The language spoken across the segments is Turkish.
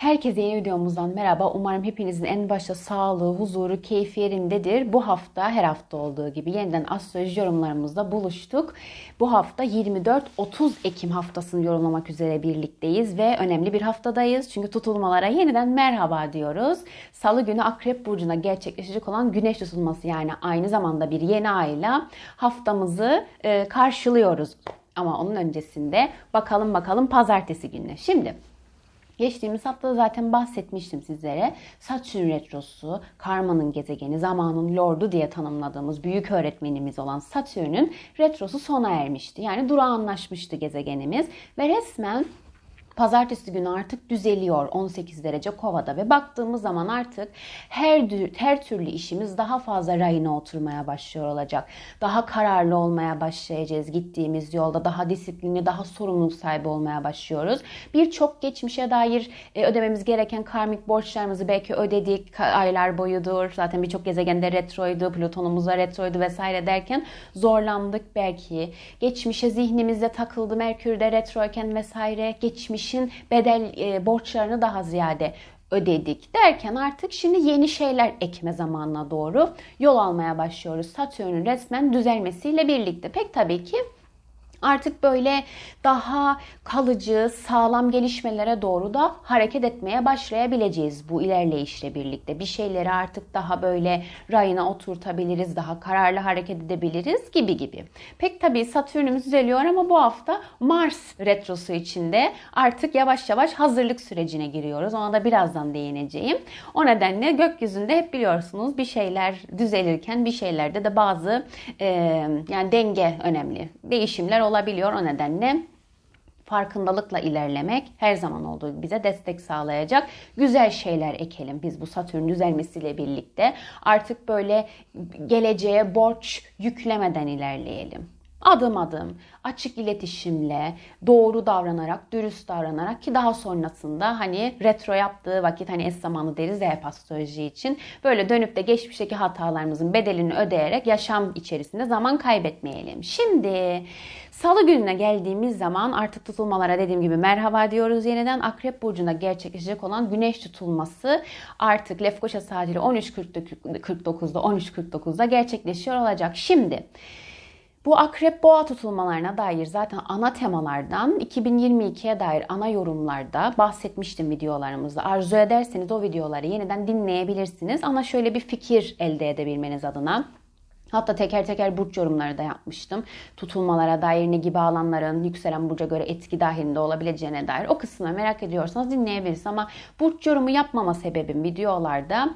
Herkese yeni videomuzdan merhaba. Umarım hepinizin en başta sağlığı, huzuru, keyfi yerindedir. Bu hafta her hafta olduğu gibi yeniden astroloji yorumlarımızda buluştuk. Bu hafta 24-30 Ekim haftasını yorumlamak üzere birlikteyiz ve önemli bir haftadayız. Çünkü tutulmalara yeniden merhaba diyoruz. Salı günü Akrep Burcu'na gerçekleşecek olan güneş tutulması yani aynı zamanda bir yeni ayla haftamızı e, karşılıyoruz. Ama onun öncesinde bakalım bakalım pazartesi gününe. Şimdi Geçtiğimiz hafta zaten bahsetmiştim sizlere. Satürn retrosu, karmanın gezegeni, zamanın lordu diye tanımladığımız büyük öğretmenimiz olan Satürn'ün retrosu sona ermişti. Yani durağanlaşmıştı gezegenimiz ve resmen Pazartesi günü artık düzeliyor 18 derece kovada ve baktığımız zaman artık her her türlü işimiz daha fazla rayına oturmaya başlıyor olacak. Daha kararlı olmaya başlayacağız gittiğimiz yolda. Daha disiplinli, daha sorumluluk sahibi olmaya başlıyoruz. Birçok geçmişe dair e, ödememiz gereken karmik borçlarımızı belki ödedik aylar boyudur. Zaten birçok gezegende retroydu, Plüton'umuzda retroydu vesaire derken zorlandık belki. Geçmişe zihnimizde takıldı Merkür'de retroyken vesaire. Geçmiş işin bedel e, borçlarını daha ziyade ödedik derken artık şimdi yeni şeyler ekme zamanına doğru yol almaya başlıyoruz. Satürn'ün resmen düzelmesiyle birlikte. Pek tabii ki artık böyle daha kalıcı, sağlam gelişmelere doğru da hareket etmeye başlayabileceğiz bu ilerleyişle birlikte. Bir şeyleri artık daha böyle rayına oturtabiliriz, daha kararlı hareket edebiliriz gibi gibi. Pek tabii Satürn'ümüz düzeliyor ama bu hafta Mars retrosu içinde artık yavaş yavaş hazırlık sürecine giriyoruz. Ona da birazdan değineceğim. O nedenle gökyüzünde hep biliyorsunuz bir şeyler düzelirken bir şeylerde de bazı e, yani denge önemli. Değişimler olabiliyor o nedenle farkındalıkla ilerlemek her zaman olduğu gibi bize destek sağlayacak. Güzel şeyler ekelim biz bu Satürn düzelmesiyle birlikte. Artık böyle geleceğe borç yüklemeden ilerleyelim. Adım adım, açık iletişimle, doğru davranarak, dürüst davranarak ki daha sonrasında hani retro yaptığı vakit hani es zamanı deriz ya hep astroloji için. Böyle dönüp de geçmişteki hatalarımızın bedelini ödeyerek yaşam içerisinde zaman kaybetmeyelim. Şimdi Salı gününe geldiğimiz zaman artık tutulmalara dediğim gibi merhaba diyoruz yeniden. Akrep Burcu'nda gerçekleşecek olan güneş tutulması artık Lefkoşa saatiyle 13.49'da 13.49'da gerçekleşiyor olacak. Şimdi bu akrep boğa tutulmalarına dair zaten ana temalardan 2022'ye dair ana yorumlarda bahsetmiştim videolarımızda. Arzu ederseniz o videoları yeniden dinleyebilirsiniz. Ama şöyle bir fikir elde edebilmeniz adına Hatta teker teker burç yorumları da yapmıştım. Tutulmalara dair ne gibi alanların yükselen burca göre etki dahilinde olabileceğine dair. O kısmını merak ediyorsanız dinleyebilirsiniz. Ama burç yorumu yapmama sebebim videolarda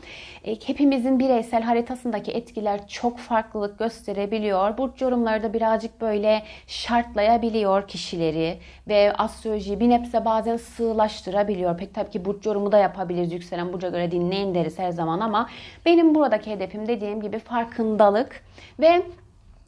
e, hepimizin bireysel haritasındaki etkiler çok farklılık gösterebiliyor. Burç yorumları da birazcık böyle şartlayabiliyor kişileri ve astrolojiyi bir nebze bazen sığlaştırabiliyor. Pek tabii ki burç yorumu da yapabiliriz. Yükselen burca göre dinleyin deriz her zaman ama benim buradaki hedefim dediğim gibi farkındalık ve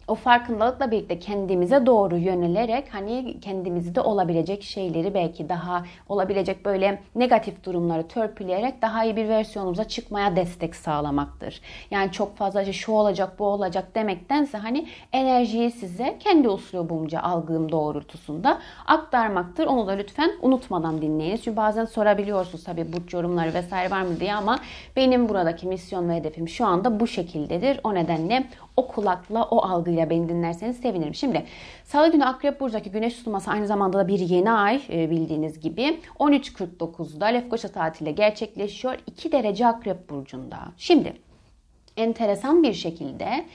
o farkındalıkla birlikte kendimize doğru yönelerek hani kendimizde olabilecek şeyleri belki daha olabilecek böyle negatif durumları törpüleyerek daha iyi bir versiyonumuza çıkmaya destek sağlamaktır. Yani çok fazla işte şu olacak bu olacak demektense hani enerjiyi size kendi uslubumca algım doğrultusunda aktarmaktır. Onu da lütfen unutmadan dinleyiniz. Çünkü bazen sorabiliyorsunuz tabii burç yorumları vesaire var mı diye ama benim buradaki misyon ve hedefim şu anda bu şekildedir. O nedenle o kulakla o algıyla beni dinlerseniz sevinirim. Şimdi Salı günü Akrep Burcu'daki güneş tutulması aynı zamanda da bir yeni ay e, bildiğiniz gibi 13.49'da Lefkoşa tatile gerçekleşiyor. 2 derece Akrep Burcu'nda. Şimdi enteresan bir şekilde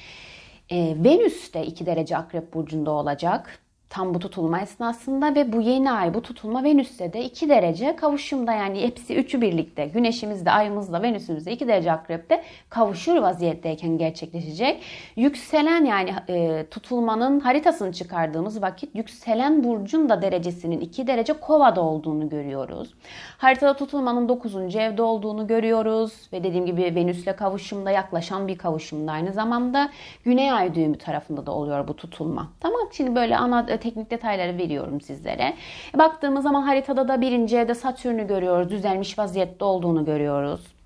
e, Venüs de 2 derece Akrep Burcu'nda olacak tam bu tutulma esnasında ve bu yeni ay bu tutulma Venüs'te de 2 derece kavuşumda yani hepsi üçü birlikte güneşimizde ayımızla Venüs'ümüzde 2 derece akrepte kavuşur vaziyetteyken gerçekleşecek. Yükselen yani e, tutulmanın haritasını çıkardığımız vakit yükselen burcun da derecesinin 2 derece kovada olduğunu görüyoruz. Haritada tutulmanın 9. evde olduğunu görüyoruz ve dediğim gibi Venüs'le kavuşumda yaklaşan bir kavuşumda aynı zamanda Güney Ay düğümü tarafında da oluyor bu tutulma. Tamam şimdi böyle ana teknik detayları veriyorum sizlere. Baktığımız zaman haritada da birinci evde Satürn'ü görüyoruz. Düzelmiş vaziyette olduğunu görüyoruz.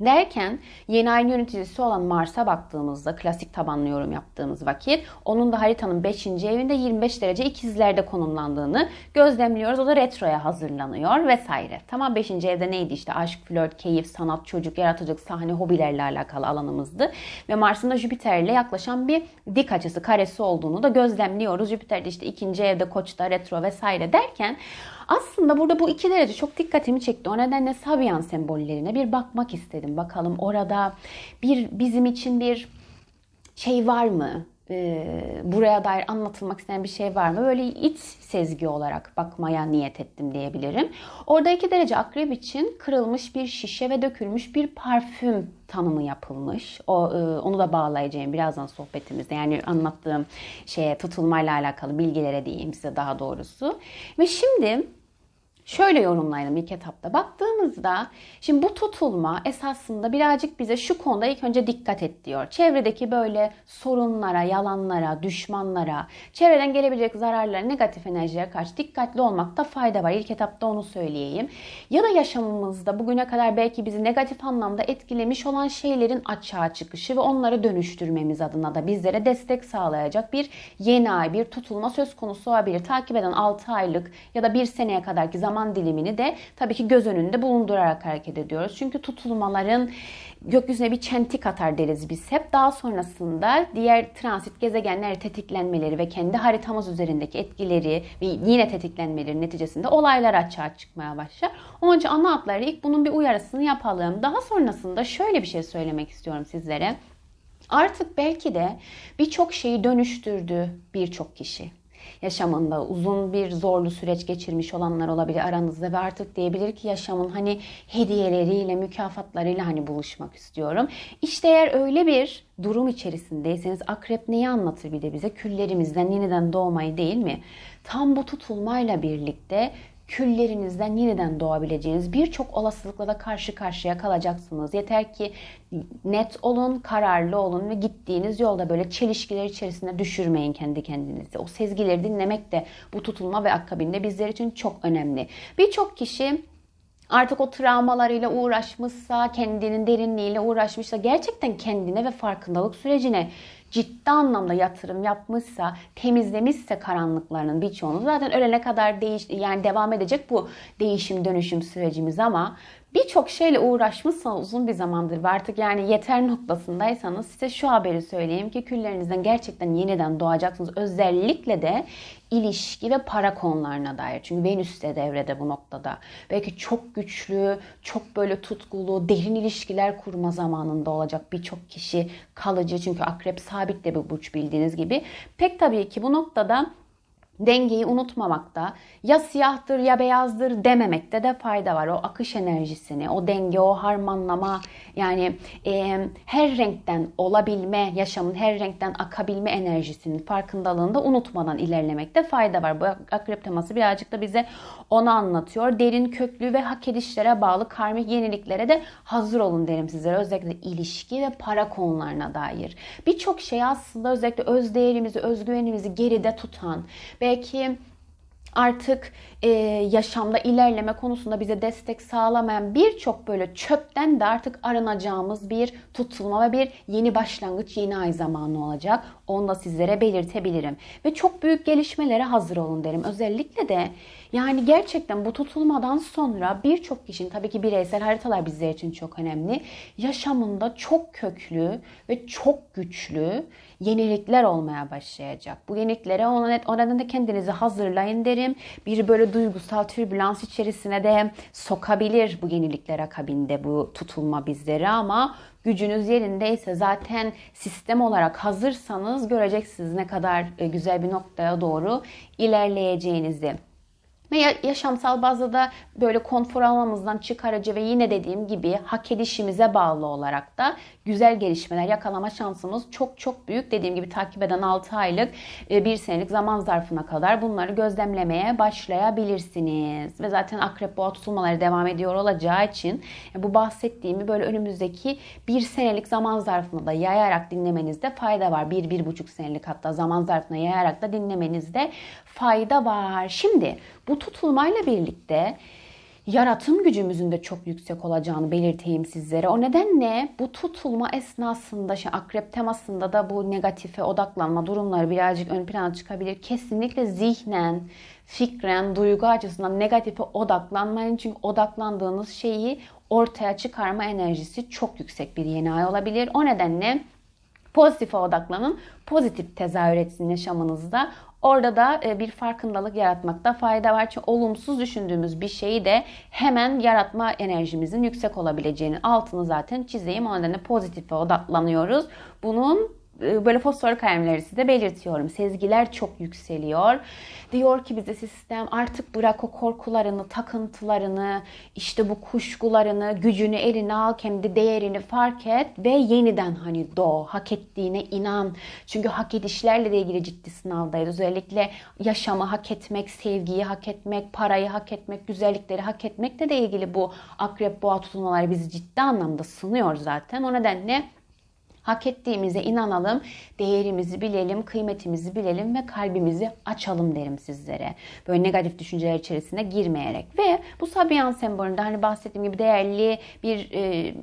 Derken yeni ay yöneticisi olan Mars'a baktığımızda klasik tabanlı yorum yaptığımız vakit onun da haritanın 5. evinde 25 derece ikizlerde konumlandığını gözlemliyoruz. O da retroya hazırlanıyor vesaire. Tamam 5. evde neydi işte aşk, flört, keyif, sanat, çocuk, yaratıcılık, sahne, hobilerle alakalı alanımızdı. Ve Mars'ın da Jüpiter ile yaklaşan bir dik açısı, karesi olduğunu da gözlemliyoruz. Jüpiter de işte 2. evde koçta, retro vesaire derken aslında burada bu iki derece çok dikkatimi çekti. O nedenle Sabian sembollerine bir bakmak istedim. Bakalım orada bir bizim için bir şey var mı? Ee, buraya dair anlatılmak istenen bir şey var mı? Böyle iç sezgi olarak bakmaya niyet ettim diyebilirim. Orada iki derece akrep için kırılmış bir şişe ve dökülmüş bir parfüm tanımı yapılmış. O e, onu da bağlayacağım birazdan sohbetimizde. Yani anlattığım şeye tutulmayla alakalı bilgilere diyeyim size daha doğrusu. Ve şimdi Şöyle yorumlayalım ilk etapta. Baktığımızda şimdi bu tutulma esasında birazcık bize şu konuda ilk önce dikkat et diyor. Çevredeki böyle sorunlara, yalanlara, düşmanlara, çevreden gelebilecek zararlara, negatif enerjiye karşı dikkatli olmakta fayda var. İlk etapta onu söyleyeyim. Ya da yaşamımızda bugüne kadar belki bizi negatif anlamda etkilemiş olan şeylerin açığa çıkışı ve onları dönüştürmemiz adına da bizlere destek sağlayacak bir yeni ay, bir tutulma söz konusu olabilir. Takip eden 6 aylık ya da 1 seneye kadarki zaman zaman dilimini de tabii ki göz önünde bulundurarak hareket ediyoruz. Çünkü tutulmaların gökyüzüne bir çentik atar deriz biz hep. Daha sonrasında diğer transit gezegenler tetiklenmeleri ve kendi haritamız üzerindeki etkileri ve yine tetiklenmeleri neticesinde olaylar açığa çıkmaya başlar. Onun için ana hatları ilk bunun bir uyarısını yapalım. Daha sonrasında şöyle bir şey söylemek istiyorum sizlere. Artık belki de birçok şeyi dönüştürdü birçok kişi yaşamında uzun bir zorlu süreç geçirmiş olanlar olabilir aranızda ve artık diyebilir ki yaşamın hani hediyeleriyle, mükafatlarıyla hani buluşmak istiyorum. İşte eğer öyle bir durum içerisindeyseniz akrep neyi anlatır bir de bize? Küllerimizden yeniden doğmayı değil mi? Tam bu tutulmayla birlikte küllerinizden yeniden doğabileceğiniz birçok olasılıkla da karşı karşıya kalacaksınız. Yeter ki net olun, kararlı olun ve gittiğiniz yolda böyle çelişkiler içerisinde düşürmeyin kendi kendinizi. O sezgileri dinlemek de bu tutulma ve akabinde bizler için çok önemli. Birçok kişi artık o travmalarıyla uğraşmışsa, kendinin derinliğiyle uğraşmışsa, gerçekten kendine ve farkındalık sürecine ciddi anlamda yatırım yapmışsa, temizlemişse karanlıklarının birçoğunu zaten ölene kadar değiş yani devam edecek bu değişim dönüşüm sürecimiz ama birçok şeyle uğraşmışsanız uzun bir zamandır ve artık yani yeter noktasındaysanız size şu haberi söyleyeyim ki küllerinizden gerçekten yeniden doğacaksınız. Özellikle de ilişki ve para konularına dair. Çünkü Venüs de devrede bu noktada. Belki çok güçlü, çok böyle tutkulu, derin ilişkiler kurma zamanında olacak birçok kişi kalıcı. Çünkü akrep sabit de bir burç bildiğiniz gibi. Pek tabii ki bu noktada dengeyi unutmamakta, ya siyahtır ya beyazdır dememekte de fayda var. O akış enerjisini, o denge, o harmanlama yani e, her renkten olabilme, yaşamın her renkten akabilme enerjisinin farkındalığında unutmadan ilerlemekte fayda var. Bu akrep teması birazcık da bize onu anlatıyor. Derin köklü ve hak edişlere bağlı karmik yeniliklere de hazır olun derim sizlere. Özellikle ilişki ve para konularına dair. Birçok şey aslında özellikle öz değerimizi, özgüvenimizi geride tutan, belki artık e, yaşamda ilerleme konusunda bize destek sağlamayan birçok böyle çöpten de artık arınacağımız bir tutulma ve bir yeni başlangıç, yeni ay zamanı olacak. Onu da sizlere belirtebilirim. Ve çok büyük gelişmelere hazır olun derim. Özellikle de yani gerçekten bu tutulmadan sonra birçok kişinin tabii ki bireysel haritalar bizler için çok önemli. Yaşamında çok köklü ve çok güçlü yenilikler olmaya başlayacak. Bu yeniliklere o nedenle kendinizi hazırlayın derim. Bir böyle duygusal türbülans içerisine de sokabilir bu yenilikler akabinde bu tutulma bizleri ama gücünüz yerindeyse zaten sistem olarak hazırsanız göreceksiniz ne kadar e, güzel bir noktaya doğru ilerleyeceğinizi. Ve yaşamsal bazda da böyle konfor alanımızdan çıkarıcı ve yine dediğim gibi hak edişimize bağlı olarak da güzel gelişmeler yakalama şansımız çok çok büyük. Dediğim gibi takip eden 6 aylık e, bir senelik zaman zarfına kadar bunları gözlemlemeye başlayabilirsiniz. Ve zaten akrep boğa tutulmaları devam ediyor olacağı için e, bu bahsettiğimi böyle önümüzdeki bir senelik zaman zarfına da yayarak dinlemenizde fayda var. Bir, bir buçuk senelik hatta zaman zarfına yayarak da dinlemenizde fayda var. Şimdi bu tutulmayla birlikte yaratım gücümüzün de çok yüksek olacağını belirteyim sizlere. O nedenle bu tutulma esnasında, şey, akrep temasında da bu negatife odaklanma durumları birazcık ön plana çıkabilir. Kesinlikle zihnen, fikren, duygu açısından negatife odaklanmayın. Çünkü odaklandığınız şeyi ortaya çıkarma enerjisi çok yüksek bir yeni ay olabilir. O nedenle pozitife odaklanın. Pozitif tezahür etsin yaşamınızda. Orada da e, bir farkındalık yaratmakta fayda var. Çünkü olumsuz düşündüğümüz bir şeyi de hemen yaratma enerjimizin yüksek olabileceğini altını zaten çizeyim. O nedenle pozitife odaklanıyoruz. Bunun böyle fosfor kalemleri size belirtiyorum. Sezgiler çok yükseliyor. Diyor ki bize sistem artık bırak o korkularını, takıntılarını, işte bu kuşkularını, gücünü eline al, kendi değerini fark et ve yeniden hani doğ, hak ettiğine inan. Çünkü hak edişlerle de ilgili ciddi sınavdayız. Özellikle yaşamı hak etmek, sevgiyi hak etmek, parayı hak etmek, güzellikleri hak etmekle de ilgili bu akrep boğa tutulmaları bizi ciddi anlamda sınıyor zaten. O nedenle Hak ettiğimize inanalım, değerimizi bilelim, kıymetimizi bilelim ve kalbimizi açalım derim sizlere. Böyle negatif düşünceler içerisine girmeyerek. Ve bu Sabian sembolünde hani bahsettiğim gibi değerli bir e,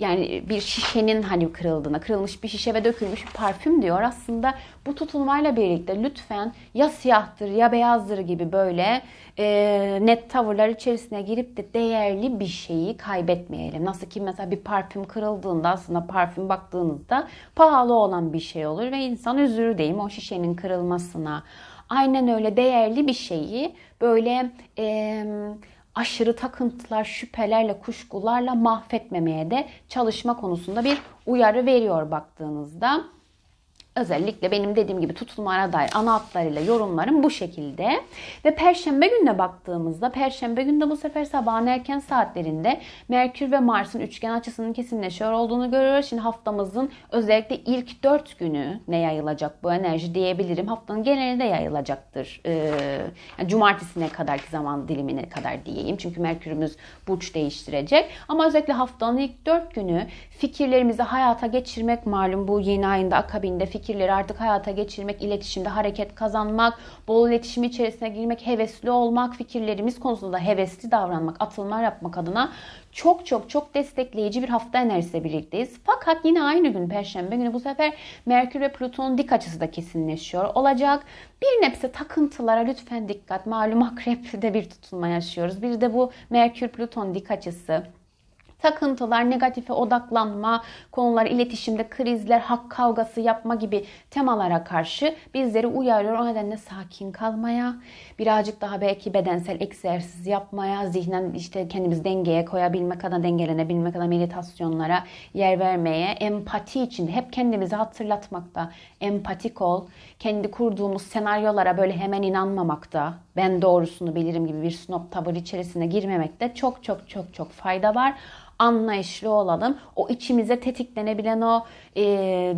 yani bir şişenin hani kırıldığına, kırılmış bir şişe ve dökülmüş bir parfüm diyor. Aslında bu tutulmayla birlikte lütfen ya siyahtır ya beyazdır gibi böyle e, net tavırlar içerisine girip de değerli bir şeyi kaybetmeyelim. Nasıl ki mesela bir parfüm kırıldığında aslında parfüm baktığınızda pahalı olan bir şey olur ve insan üzülür değil o şişenin kırılmasına. Aynen öyle değerli bir şeyi böyle... E, aşırı takıntılar, şüphelerle, kuşkularla mahvetmemeye de çalışma konusunda bir uyarı veriyor baktığınızda. Özellikle benim dediğim gibi tutulmalara dair ana hatlarıyla yorumlarım bu şekilde. Ve perşembe gününe baktığımızda perşembe günde bu sefer sabahın erken saatlerinde Merkür ve Mars'ın üçgen açısının kesinleşiyor olduğunu görüyoruz. Şimdi haftamızın özellikle ilk dört günü ne yayılacak bu enerji diyebilirim. Haftanın genelinde yayılacaktır. Ee, yani cumartesine kadarki zaman dilimine kadar diyeyim. Çünkü Merkür'ümüz burç değiştirecek. Ama özellikle haftanın ilk dört günü fikirlerimizi hayata geçirmek malum bu yeni ayında akabinde fikirleri artık hayata geçirmek, iletişimde hareket kazanmak, bol iletişim içerisine girmek, hevesli olmak, fikirlerimiz konusunda hevesli davranmak, atılmalar yapmak adına çok çok çok destekleyici bir hafta enerjisiyle birlikteyiz. Fakat yine aynı gün Perşembe günü bu sefer Merkür ve Plüton dik açısı da kesinleşiyor olacak. Bir nebze takıntılara lütfen dikkat. Malum akrepte bir tutulma yaşıyoruz. Bir de bu Merkür Plüton dik açısı takıntılar, negatife odaklanma, konular, iletişimde krizler, hak kavgası yapma gibi temalara karşı bizleri uyarıyor. O nedenle sakin kalmaya, birazcık daha belki bedensel egzersiz yapmaya, zihnen işte kendimizi dengeye koyabilmek adına, dengelenebilmek adına meditasyonlara yer vermeye, empati için hep kendimizi hatırlatmakta, empatik ol, kendi kurduğumuz senaryolara böyle hemen inanmamakta, ben doğrusunu bilirim gibi bir snob tavır içerisine girmemekte çok çok çok çok fayda var anlayışlı olalım. O içimize tetiklenebilen o e,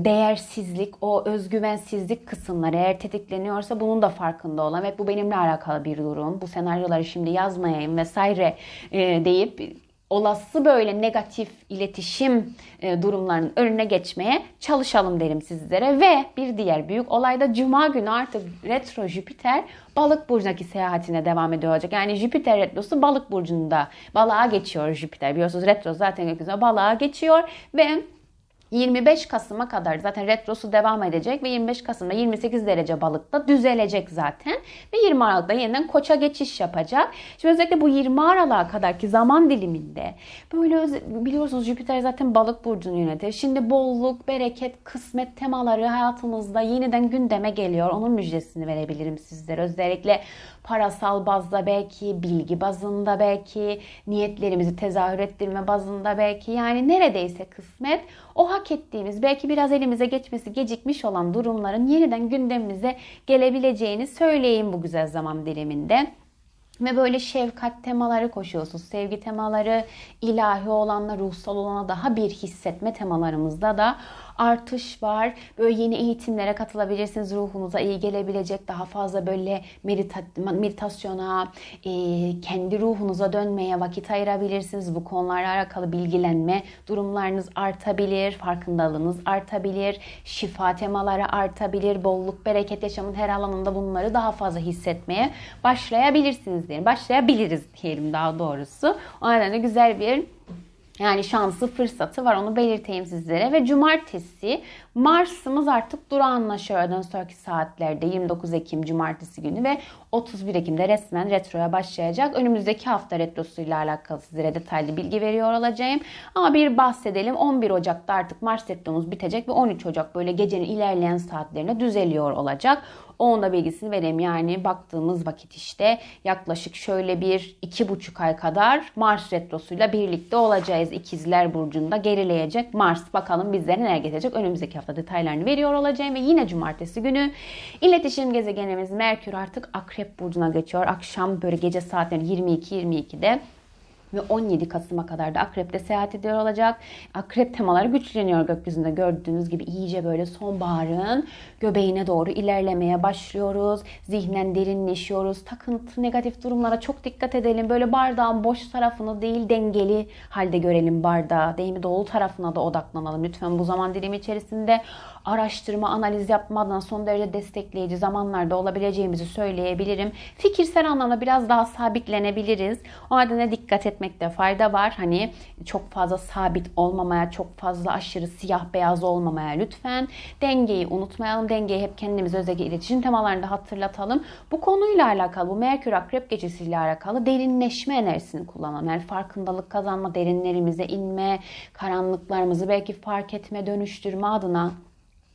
değersizlik, o özgüvensizlik kısımları eğer tetikleniyorsa bunun da farkında olalım. Hep bu benimle alakalı bir durum. Bu senaryoları şimdi yazmayayım vesaire e, deyip olası böyle negatif iletişim e, durumlarının önüne geçmeye çalışalım derim sizlere. Ve bir diğer büyük olay da Cuma günü artık retro Jüpiter balık burcundaki seyahatine devam ediyor olacak. Yani Jüpiter retrosu balık burcunda balığa geçiyor Jüpiter. Biliyorsunuz retro zaten gökyüzünde balığa geçiyor ve 25 Kasım'a kadar zaten retrosu devam edecek ve 25 Kasım'da 28 derece balıkta düzelecek zaten. Ve 20 Aralık'ta yeniden koça geçiş yapacak. Şimdi özellikle bu 20 Aralık'a kadarki zaman diliminde böyle biliyorsunuz Jüpiter zaten balık burcunu yönetir. Şimdi bolluk, bereket, kısmet temaları hayatımızda yeniden gündeme geliyor. Onun müjdesini verebilirim sizlere. Özellikle parasal bazda belki, bilgi bazında belki, niyetlerimizi tezahür ettirme bazında belki yani neredeyse kısmet o hak ettiğimiz belki biraz elimize geçmesi gecikmiş olan durumların yeniden gündemimize gelebileceğini söyleyeyim bu güzel zaman diliminde ve böyle şefkat temaları koşuyorsunuz. Sevgi temaları, ilahi olanla, ruhsal olana daha bir hissetme temalarımızda da artış var. Böyle yeni eğitimlere katılabilirsiniz. Ruhunuza iyi gelebilecek daha fazla böyle medita- meditasyona, e, kendi ruhunuza dönmeye vakit ayırabilirsiniz. Bu konularla alakalı bilgilenme durumlarınız artabilir, farkındalığınız artabilir, şifa temaları artabilir, bolluk, bereket yaşamın her alanında bunları daha fazla hissetmeye başlayabilirsiniz diyelim. Başlayabiliriz diyelim daha doğrusu. O nedenle güzel bir yani şansı, fırsatı var onu belirteyim sizlere. Ve cumartesi Mars'ımız artık durağanlaşıyor öğleden sonraki saatlerde 29 Ekim cumartesi günü ve 31 Ekim'de resmen retroya başlayacak. Önümüzdeki hafta retrosuyla alakalı sizlere detaylı bilgi veriyor olacağım. Ama bir bahsedelim 11 Ocak'ta artık Mars retromuz bitecek ve 13 Ocak böyle gecenin ilerleyen saatlerine düzeliyor olacak. Onun da bilgisini vereyim. Yani baktığımız vakit işte yaklaşık şöyle bir iki buçuk ay kadar Mars retrosuyla birlikte olacağız. İkizler Burcu'nda gerileyecek Mars. Bakalım bizlere neler getirecek. Önümüzdeki hafta detaylarını veriyor olacağım. Ve yine cumartesi günü iletişim gezegenimiz Merkür artık Akrep Burcu'na geçiyor. Akşam böyle gece saatleri 22-22'de ve 17 Kasım'a kadar da Akrep'te seyahat ediyor olacak. Akrep temaları güçleniyor gökyüzünde gördüğünüz gibi iyice böyle sonbaharın göbeğine doğru ilerlemeye başlıyoruz. Zihnen derinleşiyoruz. Takıntı, negatif durumlara çok dikkat edelim. Böyle bardağın boş tarafını değil dengeli halde görelim bardağı. Değil mi? Dolu tarafına da odaklanalım. Lütfen bu zaman dilimi içerisinde araştırma, analiz yapmadan son derece destekleyici zamanlarda olabileceğimizi söyleyebilirim. Fikirsel anlamda biraz daha sabitlenebiliriz. O nedenle dikkat etmekte fayda var. Hani çok fazla sabit olmamaya, çok fazla aşırı siyah beyaz olmamaya lütfen. Dengeyi unutmayalım. Dengeyi hep kendimiz özellikle iletişim temalarında hatırlatalım. Bu konuyla alakalı, bu Merkür Akrep gecesiyle alakalı derinleşme enerjisini kullanalım. Yani farkındalık kazanma, derinlerimize inme, karanlıklarımızı belki fark etme, dönüştürme adına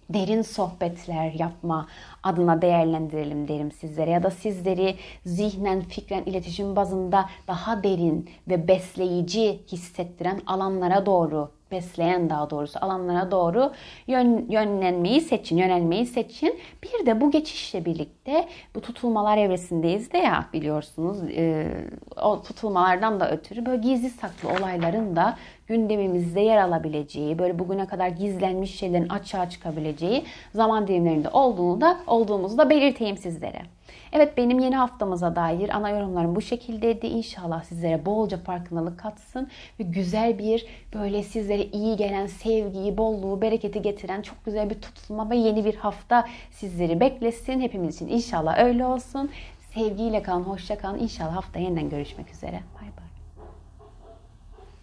derin sohbetler yapma adına değerlendirelim derim sizlere. Ya da sizleri zihnen, fikren, iletişim bazında daha derin ve besleyici hissettiren alanlara doğru besleyen daha doğrusu alanlara doğru yön, yönlenmeyi seçin, yönelmeyi seçin. Bir de bu geçişle birlikte bu tutulmalar evresindeyiz de ya biliyorsunuz e, o tutulmalardan da ötürü böyle gizli saklı olayların da gündemimizde yer alabileceği, böyle bugüne kadar gizlenmiş şeylerin açığa çıkabileceği zaman dilimlerinde olduğunu da olduğumuzu da belirteyim sizlere. Evet benim yeni haftamıza dair ana yorumlarım bu şekildeydi. İnşallah sizlere bolca farkındalık katsın ve güzel bir böyle sizlere iyi gelen sevgiyi, bolluğu, bereketi getiren çok güzel bir tutulma ve yeni bir hafta sizleri beklesin. Hepimiz için inşallah öyle olsun. Sevgiyle kalın, hoşça kalın. İnşallah hafta yeniden görüşmek üzere.